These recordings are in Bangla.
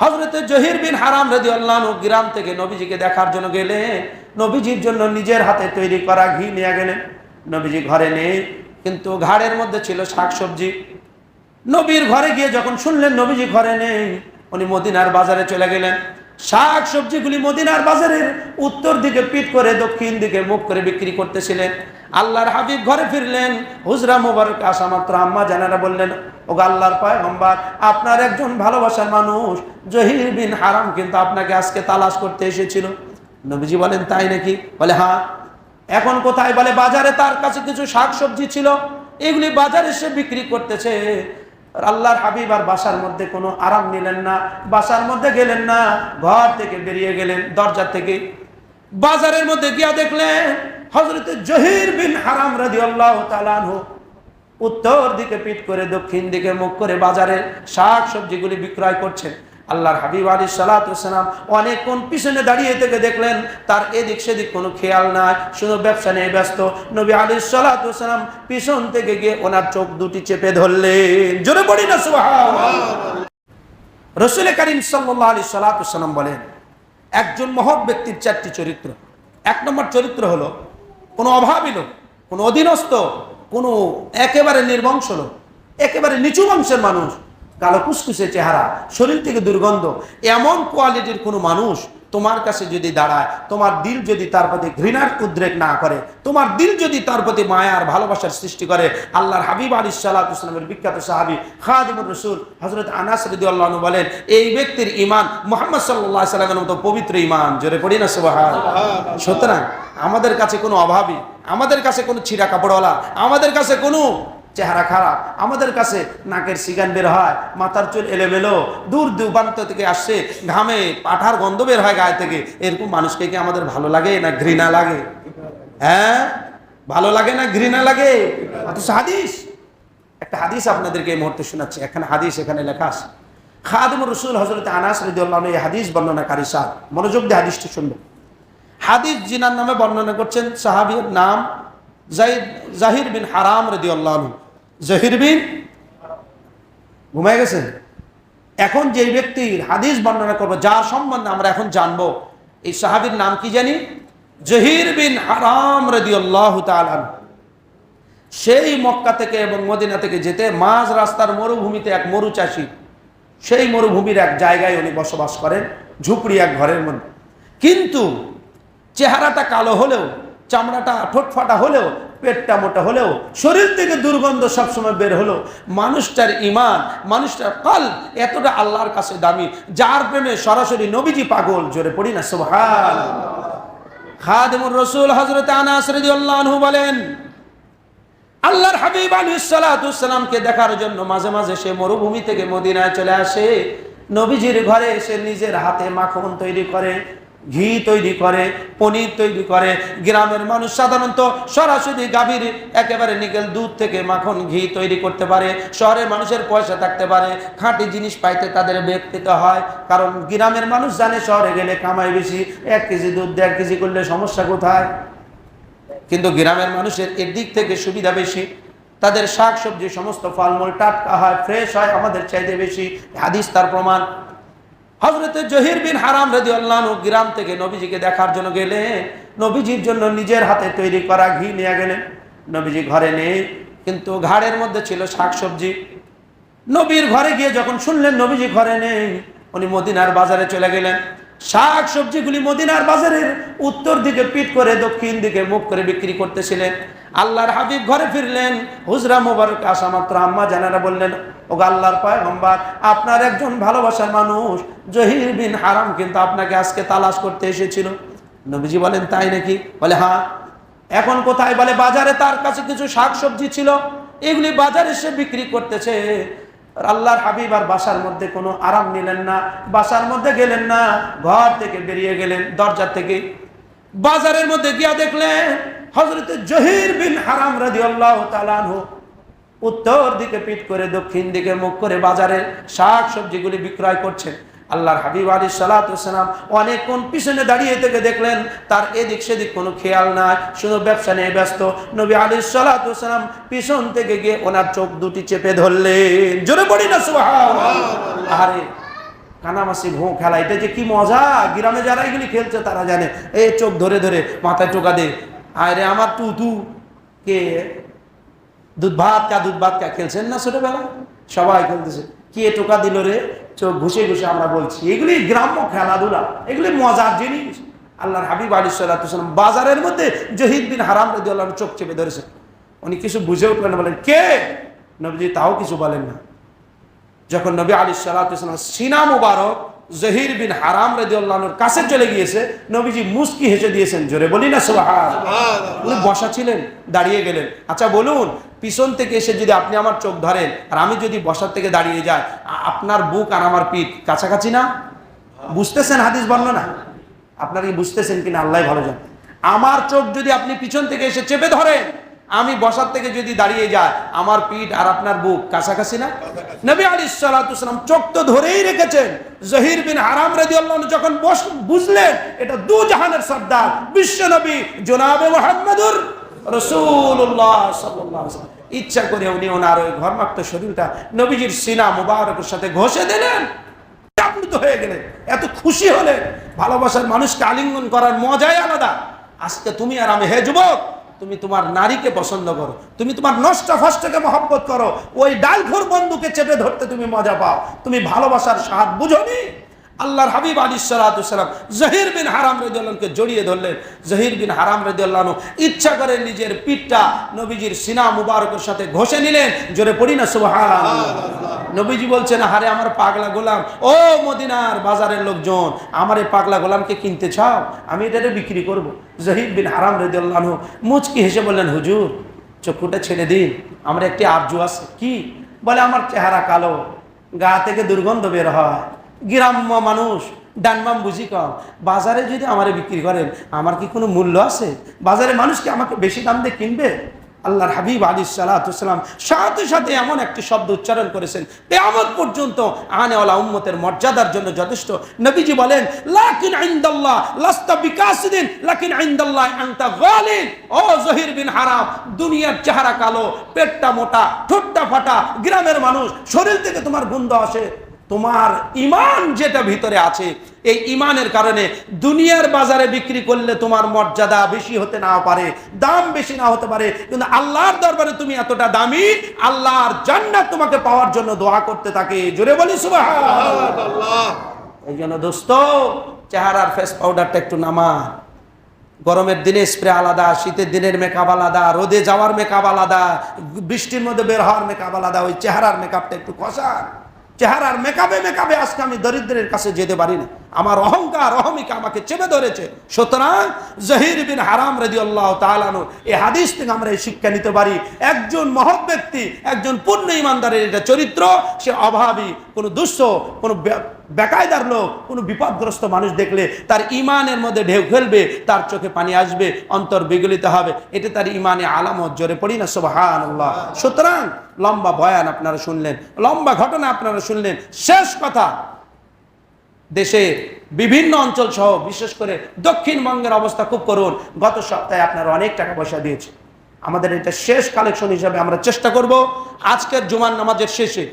হজরত জহির বিন হারাম রেদি আল্লাহ গ্রাম থেকে নবীজিকে দেখার জন্য গেলে, নবীজির জন্য নিজের হাতে তৈরি করা ঘি নিয়ে গেলেন। নবীজি ঘরে নেই, কিন্তু ঘাড়ের মধ্যে ছিল শাক সবজি নবীর ঘরে গিয়ে যখন শুনলেন নবীজি ঘরে নেই, উনি মদিনার বাজারে চলে গেলেন। শাক সবজিগুলি মদিনার বাজারের উত্তর দিকে পিট করে, দক্ষিণ দিকে মুখ করে বিক্রি করতেছিলেন। আল্লাহর হাবিব ঘরে ফিরলেন, হুজরা মুবারক আসা মাত্র আম্মা জানারা বললেন ও আল্লাহর পয়গম্বর, আপনার একজন ভালোবাসার মানুষ, জহির বিন হারাম কিন্তু আপনাকে আজকে তালাশ করতে এসেছিল। নবীজি বলেন, তাই নাকি? বলে হ্যাঁ। এখন কোথায় বলে, বাজারে তার কাছে কিছু শাক সবজি ছিল, এগুলি বাজারে সে বিক্রি করতেছে। আল্লাহর হাবিব আর বাসার মধ্যে কোনো আরাম নিলেন না, বাসার মধ্যে গেলেন না, ঘর থেকে বেরিয়ে গেলেন, দরজা থেকে। বাজারের মধ্যে গিয়া দেখলেন হজরত জহির বিন হারাম রাজি আল্লাহ তালানহ উত্তর দিকে পিট করে, দক্ষিণ দিকে মুখ করে বাজারে শাক সবজিগুলি বিক্রয় করছেন। আল্লাহর হাবিব আলী সালাতাম অনেকক্ষণ পিছনে দাঁড়িয়ে থেকে দেখলেন, তার এদিক সেদিক কোনো খেয়াল নাই, শুধু ব্যবসা নিয়ে ব্যস্ত। নবী আলী সালাতাম পিছন থেকে গিয়ে ওনার চোখ দুটি চেপে ধরলেন। জোরে পড়ি না রসুল করিম সাল্লাহ আলী সালাতাম বলেন, একজন মহৎ ব্যক্তির চারটি চরিত্র। এক নম্বর চরিত্র হলো, কোনো অভাবী লোক, কোনো অধীনস্থ, কোনো একেবারে নির্বংশ লোক, একেবারে নিচু বংশের মানুষ কালো কুসকুসে চেহারা শরীর থেকে দুর্গন্ধ এমন কোয়ালিটির কোনো মানুষ তোমার কাছে যদি দাঁড়ায় তোমার দিল যদি তার প্রতি ঘৃণার উদ্রেক না করে তোমার দিল যদি তার প্রতি মায়ার ভালোবাসার সৃষ্টি করে আল্লাহর হাবিব আলী সাল্লাহামের বিখ্যাত সাহাবি খাদিমুর রসুল হজরত আনাস রদি আল্লাহ বলেন এই ব্যক্তির ইমান মোহাম্মদ সাল্লাহ সাল্লামের মতো পবিত্র ইমান জোরে পড়ি না সুবাহান সুতরাং আমাদের কাছে কোনো অভাবী আমাদের কাছে কোনো ছিঁড়া কাপড়ওয়ালা আমাদের কাছে কোনো চেহারা খারাপ, আমাদের কাছে নাকের সিগান বের হয়, মাথার চুল এলোমেলো, দূর দুপান্ত থেকে আসছে ঘামে, পাঠার গন্ধ বের হয় গায়ে থেকে। এরকম মানুষকে কি আমাদের ভালো লাগে না ঘৃণা লাগে? হ্যাঁ? ভালো লাগে না ঘৃণা লাগে? অথচ হাদিস, একটা হাদিস আপনাদেরকে এই মুহূর্তে শোনাচ্ছি। এখানে হাদিস, এখানে লেখা আছে। খাদিম রসুল হজরত আনাস রদিউল্লাহ এই হাদিস বর্ণনাকারী সাহ মনোযোগ দিয়ে হাদিসটি শুনবেন। হাদিস জিনার নামে বর্ণনা করছেন সাহাবির নাম জাহিদ জাহির বিন হারাম রদি আল্লাহ জাহির বিন ঘুমায় গেছেন এখন যে ব্যক্তির হাদিস বর্ণনা করব, যার সম্বন্ধে আমরা এখন জানব, এই সাহাবির নাম কি জানি? জহির বিন হারাম রদি আল্লাহ সেই মক্কা থেকে এবং মদিনা থেকে যেতে মাঝ রাস্তার মরুভূমিতে এক মরু চাষি, সেই মরুভূমির এক জায়গায় উনি বসবাস করেন, ঝুপড়ি এক ঘরের মধ্যে। কিন্তু চেহারাটা কালো হলেও চামড়াটা ঠোঁটফাটা হলেও, পেটটা মোটা হলেও, শরীর থেকে দুর্গন্ধ সবসময় বের হলো। মানুষটার ইমান মানুষটার কাল এতটা আল্লাহর কাছে দামি, যার প্রেমে সরাসরি নবীজি পাগল, জোরে পড়ি না সুবহান খাদিমুর রসুল হজরত আনাস রাদিয়াল্লাহু বলেন, আল্লাহর হাবিব আলী সালাতামকে দেখার জন্য মাঝে মাঝে সে মরুভূমি থেকে মদিনায় চলে আসে। নবীজির ঘরে এসে নিজের হাতে মাখন তৈরি করে ঘি তৈরি করে, পনির তৈরি করে। গ্রামের মানুষ সাধারণত সরাসরি গাভীর, একেবারে নিকেল দুধ থেকে মাখন ঘি তৈরি করতে পারে, শহরের মানুষের পয়সা থাকতে পারে, খাঁটি জিনিস পাইতে তাদের পেতে হয়, কারণ গ্রামের মানুষ জানে শহরে গেলে কামাই বেশি, এক কেজি দুধ দেড় কেজি করলে সমস্যা কোথায়? কিন্তু গ্রামের মানুষের এর দিক থেকে সুবিধা বেশি, তাদের শাক সবজি সমস্ত ফলমূল টাটকা হয় ফ্রেশ হয়, আমাদের চাইতে বেশি। হাদিস তার প্রমাণ। হজরত জহির বিন হারাম রেদি আল্লাহ গ্রাম থেকে নবীজিকে দেখার জন্য গেলে, নবীজির জন্য নিজের হাতে তৈরি করা ঘি নিয়ে গেলেন। নবীজি ঘরে নেই, কিন্তু ঘাড়ের মধ্যে ছিল শাক সবজি নবীর ঘরে গিয়ে যখন শুনলেন নবীজি ঘরে নেই, উনি মদিনার বাজারে চলে গেলেন। শাক সবজিগুলি মদিনার বাজারের উত্তর দিকে পিট করে, দক্ষিণ দিকে মুখ করে বিক্রি করতেছিলেন। আল্লাহর হাবিব ঘরে ফিরলেন, হুজরা মোবারক আসা মাত্র আম্মা জানারা বললেন ও আল্লাহর পয়গম্বর, আপনার একজন ভালোবাসার মানুষ, জহির বিন হারাম কিন্তু আপনাকে আজকে তালাশ করতে এসেছিল। নবীজি বলেন, তাই নাকি? বলে হ্যাঁ এখন কোথায় বলে, বাজারে তার কাছে কিছু শাক সবজি ছিল, এগুলি বাজারে সে বিক্রি করতেছে। আল্লাহর হাবিব আর বাসার মধ্যে কোনো আরাম নিলেন না, বাসার মধ্যে গেলেন না, ঘর থেকে বেরিয়ে গেলেন, দরজা থেকে। বাজারের মধ্যে গিয়া দেখলেন হজরত জহির বিন হারাম রাজি আল্লাহ উত্তর দিকে পিঠ করে, দক্ষিণ দিকে মুখ করে বাজারে শাক সবজিগুলি বিক্রয় করছেন। আল্লাহর হাবিব আলী সালাতাম অনেকক্ষণ পিছনে দাঁড়িয়ে থেকে দেখলেন, তার এদিক সেদিক কোনো খেয়াল নাই, শুধু ব্যবসা নিয়ে ব্যস্ত। নবী আলী সালাতাম পিছন থেকে গিয়ে ওনার চোখ দুটি চেপে ধরলেন। জোরে পড়ি না। আরে কানামাসি ভোঁ খেলা, এটা যে কি মজা! গ্রামে যারা এগুলি খেলছে, তারা জানে। এই চোখ ধরে ধরে মাথায় টোকা দে। আরে আমার তু তু। কে? দুধ ভাত কা, দুধ ভাত কা, খেলছেন না ছোটবেলা সবাই খেলতেছে। কে টোকা দিল রে? চোখ ঘুষে ঘুষে আমরা বলছি, এগুলি গ্রাম্য খেলাধুলা, এগুলি মজার জিনিস। আল্লাহর হাবিব আলী সাল্লাম বাজারের মধ্যে জহিদ বিন হারাম রদি আল্লাহ চোখ চেপে ধরেছে উনি কিছু বুঝে উঠলেন বলেন, কে? নবীজি, তাও কিছু বলেন না। যখন নবী আলী সাল্লাম সিনা মুবারক। জহির বিন হারাম রেদি আল্লাহর কাছে চলে গিয়েছে নবীজি মুস্কি হেসে দিয়েছেন জোরে বলি না সোহান উনি বসা ছিলেন দাঁড়িয়ে গেলেন। আচ্ছা বলুন পিছন থেকে এসে যদি আপনি আমার চোখ ধরেন আর আমি যদি বসার থেকে দাঁড়িয়ে যাই আপনার বুক আর আমার পিঠ কাছাকাছি না? বুঝতেছেন হাদিস বর্ণনা আপনারা কি বুঝতেছেন কিনা? আল্লাহ ভালো জান। আমার চোখ যদি আপনি পিছন থেকে এসে চেপে ধরেন আমি বসার থেকে যদি দাঁড়িয়ে যায় আমার পিঠ আর আপনার বুক কাছাকাছি না? নবী আলী সালাম চোখ তো ধরেই রেখেছেন। জহির বিন হারাম রাজি আল্লাহ যখন বুঝলেন, এটা দু জাহানের সর্দার, বিশ্ব নবী জোনাবে মোহাম্মদুর। ইচ্ছা করে উনি ওনার ওই ঘরমাক্ত শরীরটা নবীজির সিনা মুবারকের সাথে ঘষে দিলেন। আপ্লুত হয়ে গেলেন, এত খুশি হলেন। ভালোবাসার মানুষকে আলিঙ্গন করার মজাই আলাদা। আজকে তুমি আর আমি হে যুবক তুমি তোমার নারীকে পছন্দ করো, তুমি তোমার নষ্ট ফষ্টকে মহব্বত করো, ওই ডালখোর বন্ধুকে চেপে ধরতে তুমি মজা পাও। তুমি ভালোবাসার স্বাদ বুঝনি? আল্লাহর হাবিব আলী সালাম জহির বিন হারাম রেদুল্লাহকে জড়িয়ে ধরলেন। জহির বিন হারাম রেদুল্লাহ ইচ্ছা করে নিজের পিঠটা নবীজির সিনা মুবারকের সাথে ঘষে নিলেন। জোরে পড়ি না সুবহান নবীজি বলছেন হারে আমার পাগলা গোলাম। ও মদিনার বাজারের লোকজন, আমার এই পাগলা গোলামকে কিনতে চাও? আমি এটাকে বিক্রি করব। জহিদ বিন হারাম রেদুল্লাহ মুচকি হেসে বললেন, হুজুর, চক্ষুটা ছেড়ে দিন। আমার একটি আবজু আছে। কি? বলে, আমার চেহারা কালো, গা থেকে দুর্গন্ধ বের হয়। গ্রাম্য মানুষ, ডানবাম বুঝি কম। বাজারে যদি আমারে বিক্রি করেন, আমার কি কোনো মূল্য আছে? বাজারে মানুষ কি আমাকে বেশি দাম দিয়ে কিনবে? আল্লাহর হাবিব আলী সালাতাম সাথে সাথে এমন একটি শব্দ উচ্চারণ করেছেন, কেয়ামত পর্যন্ত আনেওয়ালা উম্মতের মর্যাদার জন্য যথেষ্ট। নবীজি বলেন, লাকিন আইন্দাল্লাহ লাস্তা বিকাশ দিন লাকিন আইন্দাল্লাহ আনতা গালিন ও জহির বিন হারাম, দুনিয়ার চেহারা কালো, পেটটা মোটা, ঠোঁটটা ফাটা, গ্রামের মানুষ, শরীর থেকে তোমার গন্ধ আসে। তোমার ইমান যেটা ভিতরে আছে, এই ইমানের কারণে দুনিয়ার বাজারে বিক্রি করলে তোমার মর্যাদা বেশি হতে না পারে, দাম বেশি না হতে পারে। কিন্তু আল্লাহর দরবারে তুমি এতটা দামি, আল্লাহর জান্নাত তোমাকে পাওয়ার জন্য দোয়া করতে থাকে। জোরে বলি এই জন্য দোস্ত, চেহারার ফেস পাউডারটা একটু নামা গরমের দিনে স্প্রে আলাদা, শীতের দিনের মেকআপ আলাদা, রোদে যাওয়ার মেকআপ আলাদা, বৃষ্টির মধ্যে বের হওয়ার মেকআপ আলাদা, ওই চেহারার মেকআপটা একটু কষান। চেহারার মেকাবে মেকাবে আজকে আমি দরিদ্রের কাছে যেতে পারি না। আমার অহংকার, অহমিকা আমাকে চেপে ধরেছে। সুতরাং জহির বিন হারাম রেদি আল্লাহ তালানো এই হাদিস থেকে আমরা এই শিক্ষা নিতে পারি। একজন মহৎ ব্যক্তি, একজন পূর্ণ ইমানদারের এটা চরিত্র, সে অভাবী, কোনো দুঃস্থ, কোনো বেকায়দার লোক, কোনো বিপদগ্রস্ত মানুষ দেখলে তার ইমানের মধ্যে ঢেউ ফেলবে, তার চোখে পানি আসবে, অন্তর বিগলিত হবে। এটা তার ইমানে আলামত, জোরে পড়ি না সোবাহান সুতরাং লম্বা বয়ান আপনারা শুনলেন, লম্বা ঘটনা আপনারা শুনলেন। শেষ কথা দেশে বিভিন্ন অঞ্চল সহ, বিশেষ করে দক্ষিণবঙ্গের অবস্থা খুব করুন। গত সপ্তাহে আপনারা অনেক টাকা পয়সা দিয়েছে। আমাদের এটা শেষ কালেকশন হিসাবে আমরা চেষ্টা করব। আজকের জুমান নামাজের শেষে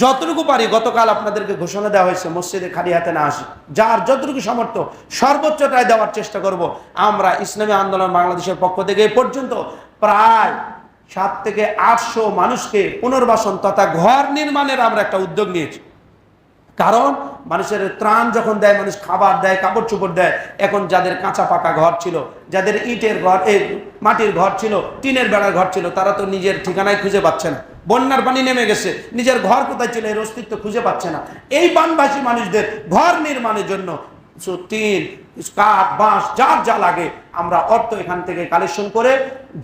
যতটুকু পারি গতকাল আপনাদেরকে ঘোষণা দেওয়া হয়েছে, মসজিদে খালি হাতে না আসি। যার যতটুকু সামর্থ্য, সর্বোচ্চটাই দেওয়ার চেষ্টা করব। আমরা ইসলামী আন্দোলন বাংলাদেশের পক্ষ থেকে এ পর্যন্ত প্রায় সাত থেকে আটশো মানুষকে পুনর্বাসন তথা ঘর নির্মাণের আমরা একটা উদ্যোগ নিয়েছি। কারণ মানুষের ত্রাণ যখন দেয়, মানুষ খাবার দেয়, কাপড় চোপড় দেয়, এখন যাদের কাঁচা পাকা ঘর ছিল, যাদের ইটের ঘর এই মাটির ঘর ছিল, টিনের বেড়ার ঘর ছিল, তারা তো নিজের ঠিকানায় খুঁজে পাচ্ছে না। বন্যার পানি নেমে গেছে। নিজের ঘর কোথায় ছিল, এর অস্তিত্ব খুঁজে পাচ্ছে না। এই বানবাসী মানুষদের ঘর নির্মাণের জন্য টিন কাঠ, বাঁশ যার যা লাগে, আমরা অর্থ এখান থেকে কালেকশন করে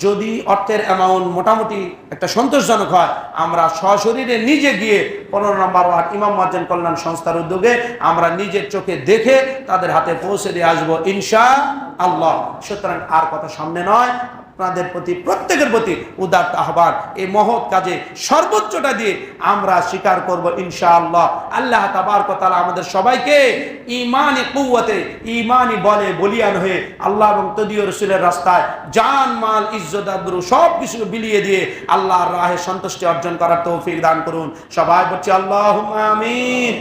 যদি অর্থের অ্যামাউন্ট মোটামুটি একটা সন্তোষজনক হয়, আমরা সশরীরে নিজে গিয়ে পনেরো নম্বর ওয়ার্ড ইমাম মাজ্জান কল্যাণ সংস্থার উদ্যোগে আমরা নিজের চোখে দেখে তাদের হাতে পৌঁছে দিয়ে আসব ইনশা আল্লাহ। সুতরাং আর কথা সামনে নয়। আপনাদের প্রতি, প্রত্যেকের প্রতি উদার আহ্বান। এই মহৎ কাজে সর্বোচ্চটা দিয়ে আমরা স্বীকার করব ইনশাআল্লাহ। আল্লাহ তাবার কথা আমাদের সবাইকে ইমানি কুয়াতে ইমানি বলে বলিয়ান হয়ে আল্লাহ এবং তদীয় রসুলের রাস্তায় জান, মাল, ইজ্জত আব্রু সব কিছু বিলিয়ে দিয়ে আল্লাহর রাহে সন্তুষ্টি অর্জন করার তৌফিক দান করুন। সবাই বলছি আল্লাহ আমিন।